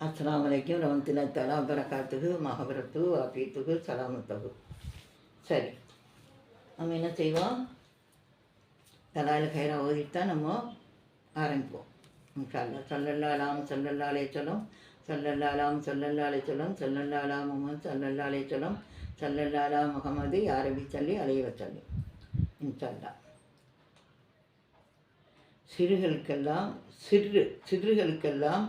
அஸ்லாம் வலைக்கும் ரமத்தின தலா பரக்காத்துக்கு மகபரத்து ஆபீத்துக்கு சலாமத்தகு சரி. நம்ம என்ன செய்வோம்? தலாயில் கயிறாக ஓதித்தான் நம்ம ஆரம்பிப்போம். இன்ஷால்லா சல்லல்லா அலாம் சல்லல்லா அலைச்சலம் சல்லல்லா அலாம் சல்லல்லா அலைச்சலம் சல்லல்லா அலா முகமது சல்லல்லா அலைச்சலம் சல்லல்லா முகமது யாரபி சொல்லி அலைய சொல்லி இன்ஷால்லா சிறுகளுக்கெல்லாம் சிறு சிறுகளுக்கெல்லாம்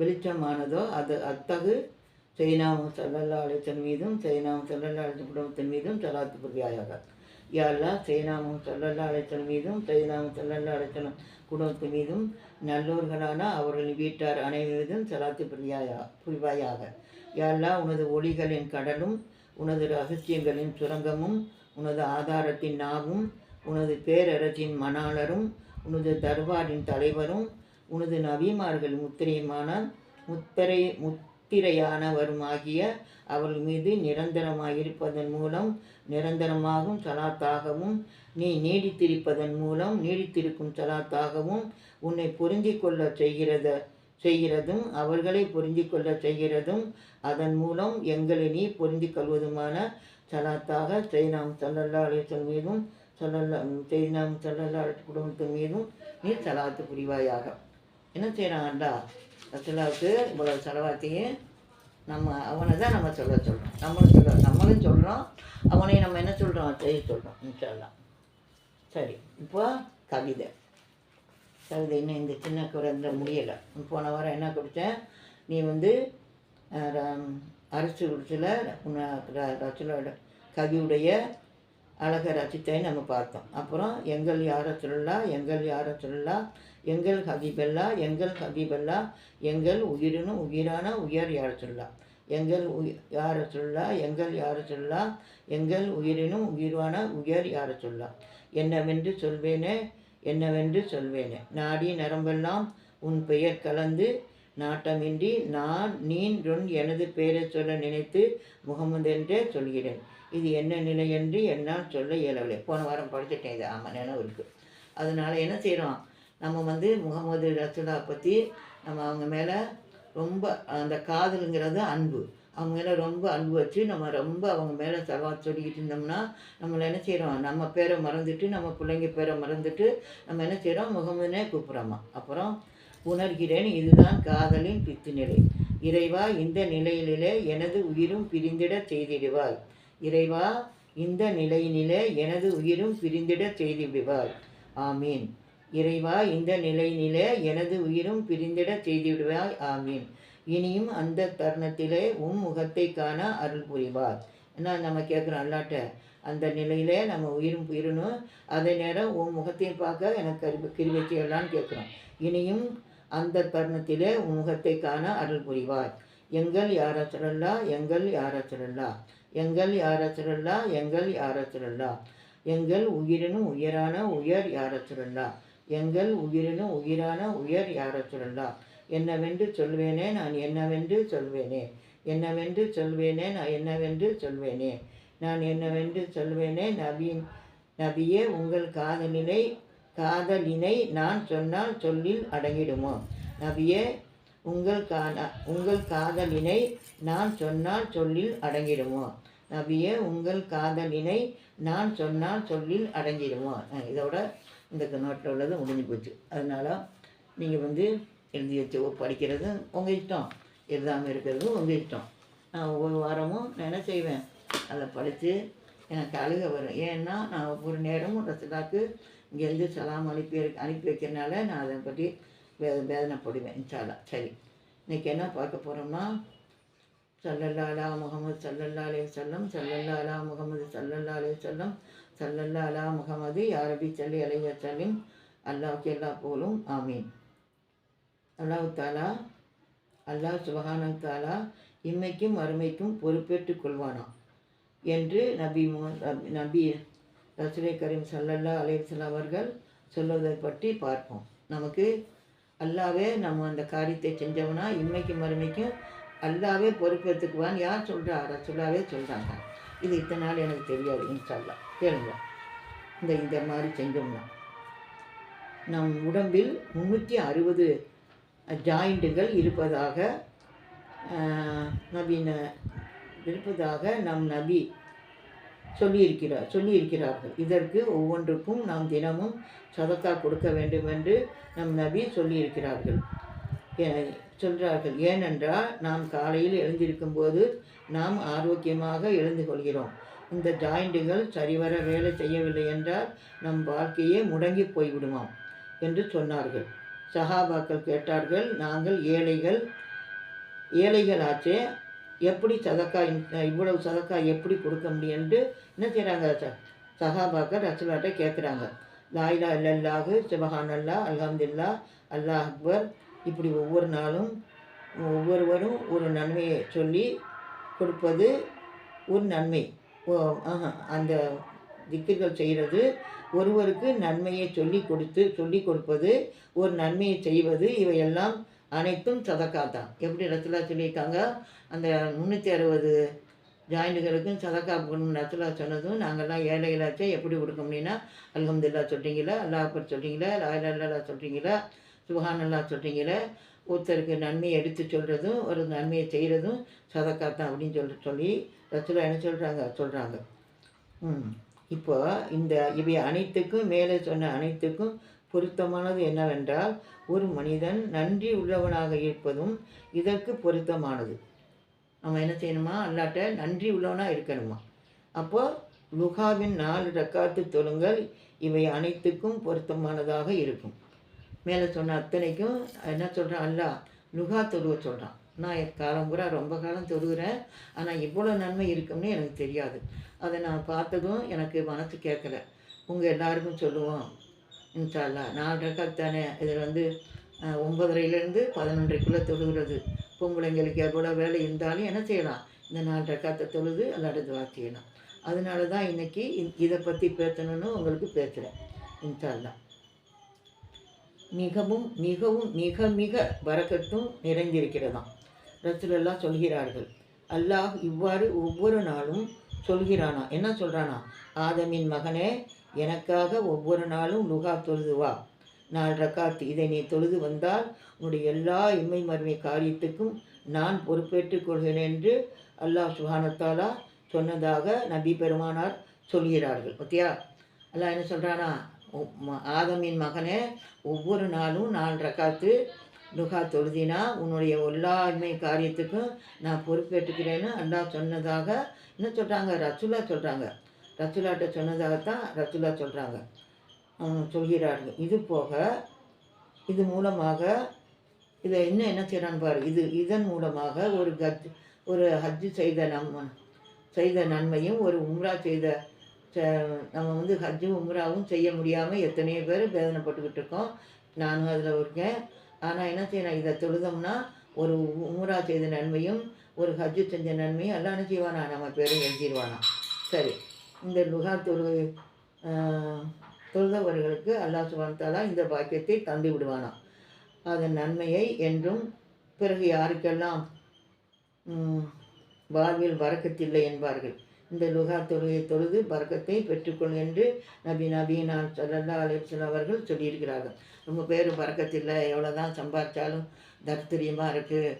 வெளிச்சமானதோ அது அத்தகு செய்னாமும் சல்லல்லா அழைத்தன் மீதும் சைனாவும் சல்லல்லா அழைத்த குடும்பத்தின் மீதும் சலாத்து புரியாயாக. யாரெல்லாம் சைனாமும் சல்லல்லா அழைத்தன் மீதும் சைனாமும் சல்லல்லா அழைத்தன் குடும்பத்தின் மீதும் நல்லோர்களான அவர்களின் வீட்டார் அனைவரும் சலாத்து புரியாயா புரிவாயாக. யாரெல்லாம் உனது ஒளிகளின் கடலும் உனது ரகசியங்களின் சுரங்கமும் உனது ஆதாரத்தின் நாவும் உனது பேரரசின் மணாளரும் உனது தர்பாரின் தலைவரும் உனது நபிமார்கள் முத்திரையுமானால் முத்திரை முத்திரையானவருமாகிய அவர்கள் மீது நிரந்தரமாயிருப்பதன் மூலம் நிரந்தரமாகும் சலாத்தாகவும் நீ நீடித்திருப்பதன் மூலம் நீடித்திருக்கும் சலாத்தாகவும் உன்னை புரிஞ்சு கொள்ள செய்கிறத செய்கிறதும் அவர்களை புரிஞ்சு கொள்ள செய்கிறதும் அதன் மூலம் எங்களை நீ புரிந்து கொள்வதுமான சலாத்தாக செய்தாம் சல்லல்லா மீதும் சல்லல்லா செய்தாம் சல்லல்லா குடும்பத்தின் மீதும் நீ சலாத்து புரிவாயாக. என்ன செய்கிறான்டா ரசுல்லாவுக்கு இவ்வளோ செலவாத்தையும் நம்ம அவனை தான் நம்ம சொல்ல சொல்கிறோம் நம்மளும் சொல்கிறோம் நம்மளும் சொல்கிறோம் அவனையும் நம்ம என்ன சொல்கிறோம் செய்ய சொல்கிறோம் இன்ஷால்லாம் சரி இப்போ கவிதை. கவிதை இன்னும் இந்த சின்ன குறைந்த முடியலை. போன வாரம் என்ன கொடுத்தேன் நீ வந்து அரசு ர- உன்னை குடிச்சில் கவியுடைய அழகை ரசித்தை நம்ம பார்த்தோம். அப்புறம் எங்கள் யார சொல்லலா எங்கள் யார சொல்லலா எங்கள் ஹபீபல்லா எங்கள் ஹபீபல்லா எங்கள் உயிரினும் உயிரான உயர் யார சொல்லா எங்கள் உயிர் யார சொல்லா எங்கள் யார சொல்லா எங்கள் உயிரினும் உயிரான உயர் யார சொல்லா என்னவென்று சொல்வேனே என்னவென்று சொல்வேனே. நாடி நரம்பெல்லாம் உன் பெயர் கலந்து நாட்டமின்றி நான் நீன் எனது பெயரை சொல்ல நினைத்து முகமது என்றே சொல்கிறேன். இது என்ன நிலை என்று என்னால் சொல்ல இயலவில்லை. போன வாரம் படிச்சுட்டேன் இது. ஆமாம் நினைவு இருக்குது அதனால் என்ன செய்கிறோம் நம்ம வந்து முகமது ரசுல்லா பற்றி நம்ம அவங்க மேலே ரொம்ப அந்த காதலுங்கிறது அன்பு. அவங்க மேலே ரொம்ப அன்பு வச்சு நம்ம ரொம்ப அவங்க மேலே செலவாக சொல்லிக்கிட்டு இருந்தோம்னா நம்மளை என்ன செய்கிறோம் நம்ம பேரை மறந்துட்டு நம்ம பிள்ளைங்க பேரை மறந்துட்டு நம்ம என்ன செய்கிறோம் முகமதுனே கூப்பிட்றோமா? அப்புறம் உணர்கிறேன் இதுதான் காதலின் பித்து நிலை. இறைவா இந்த நிலையிலே எனது உயிரும் பிரிந்திட செய்திடுவாய். இறைவா இந்த நிலையினிலே எனது உயிரும் பிரிந்திட செய்திடுவாய் ஆமீன். இறைவா இந்த நிலையினிலே எனது உயிரும் பிரிந்திட செய்திடுவாய் ஆமீன். இனியும் அந்த தருணத்திலே உன் முகத்தை காண அருள் புரிவார். என்ன நம்ம கேட்குறோம் அல்லாட்ட? அந்த நிலையிலே நம்ம உயிரும் உயிரணும் அதே நேரம் உன் முகத்தையும் பார்க்க எனக்கு கருவி கிருவி செய்யலான்னு கேட்குறோம். இனியும் அந்த தருணத்திலே உன் முகத்தை காண அருள் புரிவார். எங்கள் யாரா சொல்லலா எங்கள் யாரா சொல்லலா எங்கள் யாரத்திரல்லா எங்கள் யாரத்திரல்லா எங்கள் உயிரினும் உயரான உயர் யாரத்திரல்லா எங்கள் உயிரினும் உயிரான உயர் யாரத்திரல்லா என்னவென்று சொல்வேனே நான் என்னவென்று சொல்வேனே? என்னவென்று சொல்வேனே நான் என்னவென்று சொல்வேனே? நான் என்னவென்று சொல்வேனே நபியின் நபியே உங்கள் காதலினை காதலினை நான் சொன்னால் சொல்லில் அடங்கிடுமோ? நபியே உங்கள் காத உங்கள் காதலினை நான் சொன்னால் சொல்லில் அடங்கிடுமோ? நபியே உங்கள் காதலினை நான் சொன்னால் சொல்லில் அடங்கிடுமோ? இதோட இந்த நோட்டில் உள்ளது முடிஞ்சு போச்சு. அதனால் நீங்கள் வந்து எழுதி வச்சு படிக்கிறது உங்கள் இஷ்டம். எழுதாமல் இருக்கிறது உங்கள் இஷ்டம். நான் ஒவ்வொரு வாரமும் நான் என்ன செய்வேன்? அதை படித்து எனக்கு அழுக வரும். ஏன்னா நான் ஒவ்வொரு நேரமும் ரசதாக்கு இங்கேருந்து சலாம் அனுப்பி அனுப்பி வைக்கிறனால நான் அதை பற்றி வே வேதனைப்படுவேன் இன்ஷால்லா சரி. இன்றைக்கி என்ன பார்க்க போகிறோம்னா சல்லல்லாலா முகமது சல்லல்லா அலே சொல்லம் சல்லல்லாலா முகமது சல்லல்லா அலே சொல்லம் சல்லல்லாலா முகமது யாரபி சல்லி அலைய சல்லிம் அல்லாஹ்க்கு எல்லா போலும் ஆமீன். அல்லாஹ் தாலா அல்லாஹ் சுபஹானு தாலா இம்மைக்கும் அருமைக்கும் பொறுப்பேற்றுக் கொள்வானாம் என்று நபி மு- நபி- நபி கரீம் சல்லல்லா அலைஹிஸ்ஸலாம் அவர்கள் சொல்வதை பற்றி பார்ப்போம். நமக்கு அல்லாவே நம்ம அந்த காரியத்தை செஞ்சவனா இம்மைக்கும் மறுமைக்கும் அல்லாவே பொறுப்பேற்றுக்குவான்னு யார் சொல்கிறா ரசூலாவே சொல்கிறாங்க இது இத்தனை நாள் எனக்கு தெரியாது இன்ஷால்லா கேளுங்க. இந்த இந்த மாதிரி செஞ்சோம்னா. நம் உடம்பில் முந்நூற்றி அறுபது ஜாயிண்ட்டுகள் இருப்பதாக நவீன இருப்பதாக நம் நபி சொல்லியிருக்கிறார் சொல்லியிருக்கிறார்கள். இதற்கு ஒவ்வொன்றுக்கும் நாம் தினமும் சதக்கா கொடுக்க வேண்டும் என்று நம் நபி சொல்லியிருக்கிறார்கள். சொல்கிறார்கள் ஏனென்றால் நாம் காலையில் எழுந்திருக்கும் போது நாம் ஆரோக்கியமாக எழுந்து கொள்கிறோம். இந்த ஜாயிண்டுகள் சரிவர வேலை செய்யவில்லை என்றால் நம் வாழ்க்கையே முடங்கி போய்விடுமாம் என்று சொன்னார்கள். சஹாபாக்கள் கேட்டார்கள் நாங்கள் ஏழைகள் ஏழைகளாச்சே எப்படி சதக்கா இவ்வளவு சதக்கா எப்படி கொடுக்க முடியும்? என்று என்ன செய்கிறாங்க ச சஹாபாக்கள் ரசூலாட்ட கேட்குறாங்க. லாயிலா இல்லல்லாஹு சிவஹான் அல்லா அல்ஹம்துல்லா அல்லாஹ் அக்பர் இப்படி ஒவ்வொரு நாளும் ஒவ்வொருவரும் ஒரு நன்மையை சொல்லி கொடுப்பது ஒரு நன்மை. ஓ அந்த திக்குகள் செய்கிறது ஒருவருக்கு நன்மையை சொல்லி கொடுத்து சொல்லி கொடுப்பது ஒரு நன்மையை செய்வது இவையெல்லாம் அனைத்தும் சதக்கா தான் எப்படி ரசுலா சொல்லியிருக்காங்க? அந்த முந்நூற்றி அறுபது ஜாயிண்டுகளுக்கும் சதக்கா கொடுக்கணும் ரசுலா சொன்னதும் நாங்கள்லாம் ஏழைகளாச்சே எப்படி கொடுக்க முடியும்னா அல்ஹம்துல்லா சொல்கிறீங்களா அல்லாஹ் அக்பர் சொல்கிறீங்களா லாயிலல்லா சொல்கிறீங்களா சுபகானல்லா சொல்கிறீங்களே ஒருத்தருக்கு நன்மையை எடுத்து சொல்கிறதும் ஒரு நன்மையை செய்கிறதும் சதக்கா தான் அப்படின்னு சொல்லி சொல்லி ரசுலா என்ன சொல்கிறாங்க சொல்கிறாங்க ம். இப்போ இந்த இவை அனைத்துக்கும் மேலே சொன்ன அனைத்துக்கும் பொருத்தமானது என்னவென்றால் ஒரு மனிதன் நன்றி உள்ளவனாக இருப்பதும் இதற்கு பொருத்தமானது. நம்ம என்ன செய்யணுமா? அல்லாட்ட நன்றி உள்ளவனாக இருக்கணுமா? அப்போது லுகாவின் நாலு ரக்காத்து தொழுங்கள் இவை அனைத்துக்கும் பொருத்தமானதாக இருக்கும். மேலே சொன்ன அத்தனைக்கும் என்ன சொல்கிறான் அல்லாஹ் லுகா தொழுவ சொல்கிறான் நான் என் காலம் பூரா ரொம்ப காலம் தொழுகிறேன். ஆனால் இவ்வளோ நன்மை இருக்கும்னு எனக்கு தெரியாது. அதை நான் பார்த்ததும் எனக்கு மனசு கேட்கல. உங்கள் எல்லாருக்கும் சொல்லுவோம். இன்ஷால்லா நாலு ரக்காத் தானே. இதில் வந்து அஹ், ஒன்பதரைலேருந்து பதினொன்றைக்குள்ளே தொழுகிறது. பொம்பளைங்களுக்கு எவ்வளோ வேலை இருந்தாலும் என்ன செய்யலாம்? இந்த நாலு ரக்காத்தை தொழுது அல்லாட துவா செய்யலாம். அதனால தான் இன்றைக்கி இதை பற்றி பேசணும்னு உங்களுக்கு பேசுகிறேன் இன்ஷால்லா மிகவும் மிகவும் மிக மிக வரக்கட்டும் நிறைந்திருக்கிறதாம். ரசூலெல்லாம் சொல்கிறார்கள் அல்லாஹ் இவ்வாறு ஒவ்வொரு நாளும் சொல்கிறானா? என்ன சொல்கிறானா ஆதமின் மகனே எனக்காக ஒவ்வொரு நாளும் லுகா தொழுது வா நாலு ரக்காத் இதை நீ தொழுது வந்தால் உன்னுடைய எல்லா இம்மை மருமை காரியத்துக்கும் நான் பொறுப்பேற்றுக் கொள்கிறேன் என்று அல்லாஹ் சுஹானத்தாலா சொன்னதாக நபி பெருமானார் சொல்கிறார்கள். ஓகேயா அல்லாஹ் என்ன சொல்கிறானா ஆதமின் மகனே ஒவ்வொரு நாளும் நாலு ரக்காத்து லுகா தொழுதினா உன்னுடைய எல்லா காரியத்துக்கும் நான் பொறுப்பேற்றுக்கிறேன்னு அல்லா சொன்னதாக என்ன சொல்கிறாங்க ரசுலா சொல்கிறாங்க ரசுலாட்ட சொன்னதாகத்தான் ரசுலா சொல்கிறாங்க சொல்கிறார்கள். இது போக இது மூலமாக இதை இன்னும் என்ன செய்கிறான்னு பாரு. இது இதன் மூலமாக ஒரு கஜ் ஒரு ஹஜ்ஜு செய்த நம்ம செய்த நன்மையும் ஒரு உம்ரா செய்த நம்ம வந்து ஹஜ்ஜும் உம்ராவும் செய்ய முடியாமல் எத்தனையோ பேர் வேதனைப்பட்டுக்கிட்டு இருக்கோம். நானும் அதில் இருக்கேன். ஆனால் என்ன செய்யணும் இதை தொழுதோம்னா ஒரு உம்ரா செய்த நன்மையும் ஒரு ஹஜ்ஜு செஞ்ச நன்மையும் எல்லாம் என்ன செய்வானா? நம்ம பேரும் எழுதிடுவானா? சரி. இந்த லுகார் தொழு தொழுதவர்களுக்கு அல்லாஹ் சுபான்தாலா இந்த பாக்கியத்தை தந்து விடுவானாம் அதன் நன்மையை என்றும் பிறகு யாருக்கெல்லாம் வாழ்வில் வரக்கத்தில்லை என்பார்கள். இந்த லுகா தொழுகை தொழுது பறக்கத்தை பெற்றுக்கொள் என்று நபி நபீனா சல்லல்லா அலிஸ்லாம் அவர்கள் சொல்லியிருக்கிறார்கள் ரொம்ப பேர் பறக்கத்தில்லை எவ்வளோ தான் சம்பாதிச்சாலும் தர்த்தரியமாக இருக்குது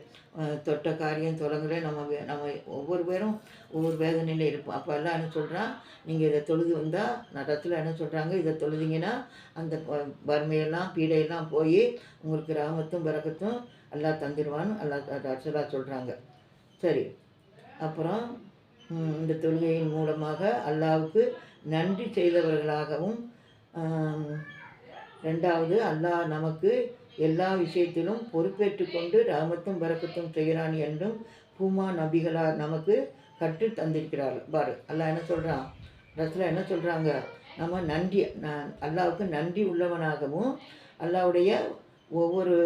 தொட்ட காரியம் தொடங்குற நம்ம நம்ம ஒவ்வொரு பேரும் ஒவ்வொரு வேதனையில் இருப்போம் அப்போ எல்லாம் என்ன சொல்கிறான் நீங்கள் இதை தொழுது வந்தால் நடத்தில் என்ன சொல்கிறாங்க இதை தொழுதிங்கன்னா அந்த வறுமையெல்லாம் பீடையெல்லாம் போய் உங்களுக்கு ராமத்தும் பறக்கத்தும் எல்லாம் தந்துடுவான்னு எல்லாம் ரசலா சொல்கிறாங்க சரி அப்புறம் இந்த தொழுகையின் மூலமாக அல்லாவுக்கு நன்றி செய்தவர்களாகவும் ரெண்டாவது அல்லாஹ் நமக்கு எல்லா விஷயத்திலும் பொறுப்பேற்று கொண்டு ராமத்தும் பரக்கத்தும் செய்கிறான் என்றும் பூமா நபிகளார் நமக்கு கற்று தந்திருக்கிறார் பாரு அல்லாஹ் என்ன சொல்கிறான் ரசில் என்ன சொல்கிறாங்க நம்ம நன்றி நான் அல்லாவுக்கு நன்றி உள்ளவனாகவும் அல்லாவுடைய ஒவ்வொரு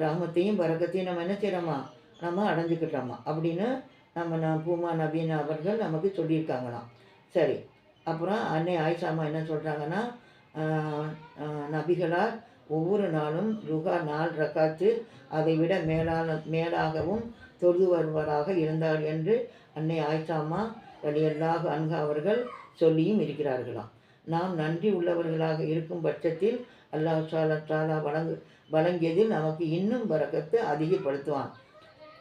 ராமத்தையும் பரக்கத்தையும் நம்ம என்ன செய்கிறோமா நம்ம அடைஞ்சிக்கிட்டோமா? அப்படின்னு நம்ம ந- பூமா நபீன் அவர்கள் நமக்கு சொல்லியிருக்காங்களாம். சரி அப்புறம் அன்னை ஆயிஷாமா என்ன சொல்கிறாங்கன்னா நபிகளார் ஒவ்வொரு நாளும் ருகா நாள் ரக்காத்து அதை விட மேலான மேலாகவும் தொழுது வருவராக இருந்தார் என்று அன்னை ஆயிஷாமா ரலியல்லாஹு அன்ஹா அவர்கள் சொல்லியும் இருக்கிறார்களாம். நாம் நன்றி உள்ளவர்களாக இருக்கும் பட்சத்தில் அல்லாஹ் சாலா வழங்கு வழங்கியதில் நமக்கு இன்னும் பரக்கத்து அதிகப்படுத்துவான்.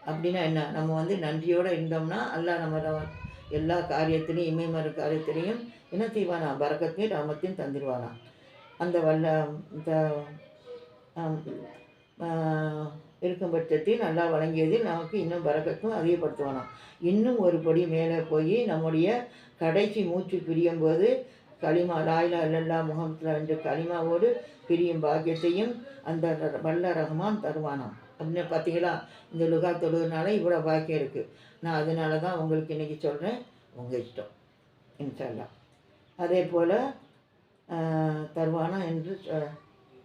அப்படின்னா என்ன? நம்ம வந்து நன்றியோடு இருந்தோம்னா அல்லாஹ் நம்ம எல்லா காரியத்திலையும் இமைமறு காரியத்திலையும் என்ன செய்வானா பரக்கத்தையும் ராமத்தையும் தந்துடுவானா அந்த வல்ல இந்த இருக்கும் பட்சத்தில் நல்லா வழங்கியதில் நமக்கு இன்னும் பறக்கத்தும் அதிகப்படுத்துவானா? இன்னும் ஒரு படி மேலே போய் நம்முடைய கடைசி மூச்சு பிரியும் போது களிமா லாயிலா இல்லல்லா முகமத்துல என்ற களிமாவோடு பிரியும் பாக்கியத்தையும் அந்த வல்ல ரஹ்மான் தருவானாம். அப்படின்னு பார்த்தீங்களா? இந்த லுகா தொழுதுனால இவ்வளோ பாக்கியம் இருக்குது நான் அதனால தான் உங்களுக்கு இன்றைக்கி சொல்கிறேன் உங்கள் இஷ்டம். இன்ஷால்லா அதே போல் தருவானா என்று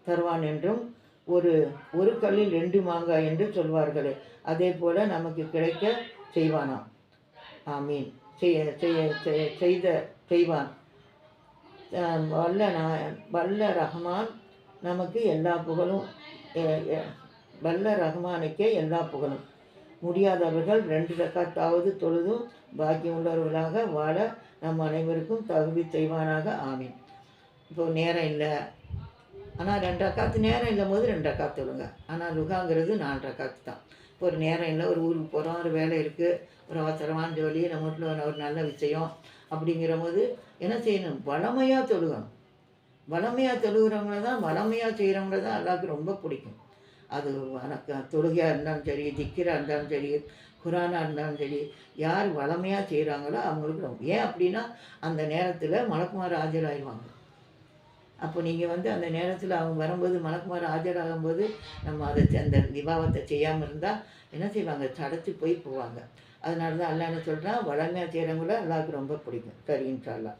தருவான் என்றும் ஒரு ஒரு கல்லில் ரெண்டு மாங்காய் என்று சொல்வார்களே. அதே போல் நமக்கு கிடைக்க செய்வானா? ஆமீன். செய்ய செய்ய செய்த செய்வான். வல்ல வல்ல ரஹ்மான் நமக்கு எல்லா புகழும் வல்ல ரஹ்மானுக்கே எல்லா புகழும். முடியாதவர்கள் ரெண்டு ரக்காத்தாவது தொழுதும் பாக்கியம் உள்ளவர்களாக வாழ நம் அனைவருக்கும் தகுதி செய்வானாக ஆமீன். இப்போ நேரம் இல்லை. ஆனால் ரெண்டு ரக்காத்து நேரம் இல்லும் போது ரெண்டு ரக்காத்து விழுங்க ஆனால் லுகாங்கிறது நாலு ரக்காத்து தான். இப்போ ஒரு நேரம் இல்லை ஒரு ஊருக்கு போகிறோம் ஒரு வேலை இருக்குது ஒரு அவசரமான ஜோலி நம்ம வீட்டில் ஒரு நல்ல விஷயம் அப்படிங்கிற போது என்ன செய்யணும்? வளமையாக தொழுகணும். வளமையாக தொழுகிறவங்கள தான் வளமையாக செய்கிறவங்கள தான் எல்லாருக்கும் ரொம்ப பிடிக்கும். அது வணக்க தொழுகையாக இருந்தாலும் சரி திக்கிராக இருந்தாலும் சரி குரானாக இருந்தாலும் சரி யார் வளமையாக செய்கிறாங்களோ அவங்களுக்கு ரொம்ப. ஏன் அப்படின்னா அந்த நேரத்தில் மலக்குமார் ஆஜராகிடுவாங்க அப்போ நீங்கள் வந்து அந்த நேரத்தில் அவங்க வரும்போது மலக்குமார் ஆஜராகும்போது நம்ம அதை அந்த விவாகத்தை செய்யாமல் இருந்தால் என்ன செய்வாங்க? சடைச்சி போய் போவாங்க. அதனால தான் அல்லா என்ன சொல்கிறான் வளமையாக செய்கிறவங்கள எல்லாருக்கும் ரொம்ப பிடிக்கும். சரின்றாலா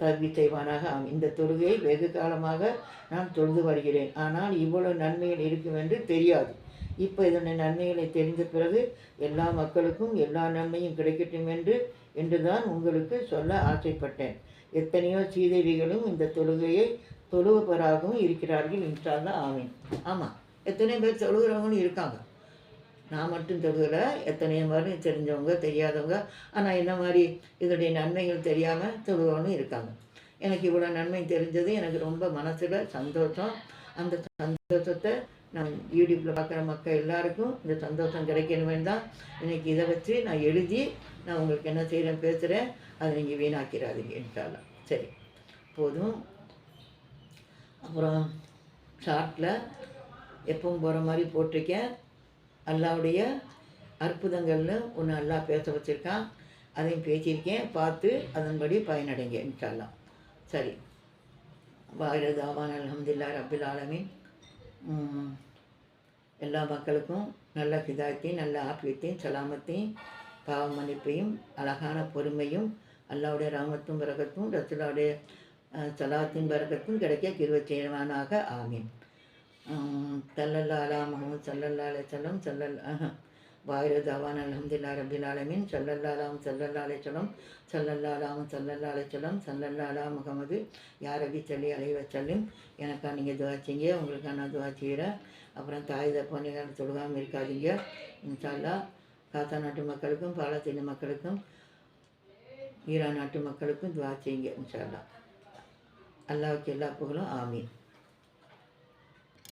கல்வி செய்வானாக இந்த தொழுகையை வெகு காலமாக நான் தொழுது வருகிறேன். ஆனால் இவ்வளவு நன்மைகள் இருக்கும் என்று தெரியாது. இப்போ இதனை நன்மைகளை தெரிந்த பிறகு எல்லா மக்களுக்கும் எல்லா நன்மையும் கிடைக்கட்டும் என்று என்று தான் உங்களுக்கு சொல்ல ஆசைப்பட்டேன். எத்தனையோ சீதேவிகளும் இந்த தொழுகையை தொழுவப்பராகவும் இருக்கிறார்கள் என்றால் ஆமீன். ஆமாம். எத்தனையோ பேர் தொழுகிறவங்களும் இருக்காங்க. நான் மட்டும் தொழுகலை எத்தனையோ மாதிரி தெரிஞ்சவங்க தெரியாதவங்க ஆனால் என்ன மாதிரி இதனுடைய நன்மைகள் தெரியாமல் தொழுவனும் இருக்காங்க. எனக்கு இவ்வளோ நன்மை தெரிஞ்சது எனக்கு ரொம்ப மனசில் சந்தோஷம். அந்த சந்தோஷத்தை நான் யூடியூப்பில் பார்க்குற மக்கள் எல்லாருக்கும் இந்த சந்தோஷம் கிடைக்கணுமே தான் இன்றைக்கி இதை வச்சு நான் எழுதி நான் உங்களுக்கு என்ன செய்கிறேன் பேசுகிறேன் அதை நீங்கள் வீணாக்கிறாதீங்க என்றாலும் சரி போதும். அப்புறம் ஷார்ட்டில் எப்பவும் போகிற மாதிரி போட்டிருக்கேன். அல்லாவுடைய அற்புதங்களில் ஒன்று அல்லா பேச வச்சுருக்கான். அதையும் பேசியிருக்கேன். பார்த்து அதன்படி பயனடைங்க இன்ஷால்லாம் சரி. வாயிரதாவான் அலமதுல்லா ரபுல் ஆலமின். எல்லா மக்களுக்கும் நல்ல ஹிதாயத்தையும் நல்ல ஆப்பியத்தையும் சலாமத்தையும் பாவ மன்னிப்பையும் அழகான பொறுமையும் அல்லாவுடைய ராமத்தும் பரகத்தும் ரசுலாவுடைய சலாத்தின் பரகத்தும் கிடைக்க கிருவ செய்வானாக. ஆமீன். சல்லல்லாலா முகமது சல்லல்லாலே அலை செல்லம் சல்லல் வாயிரு தவான் அலமதுல்லா ரபில் ஆலமின். சல்லல்லா அலாம் சல்லல்லா அலை செல்லம் சல்லல்லா அலாம் முகமது யார் சொல்லி அலைவ சொல்லும் எனக்கா நீங்கள் துவாச்சிங்க உங்களுக்கா நான் துவா செய்கிறேன் அப்புறம் தாய் தப்போனிகள் தொழுகாமல் இருக்காதீங்க. இன்ஷால்லா காத்தா நாட்டு மக்களுக்கும் பாலத்தீன மக்களுக்கும் ஈரா நாட்டு மக்களுக்கும் துவா செய்யுங்க இன்ஷால்லா அல்லாவுக்கு எல்லா புகழும் ஆமீன்.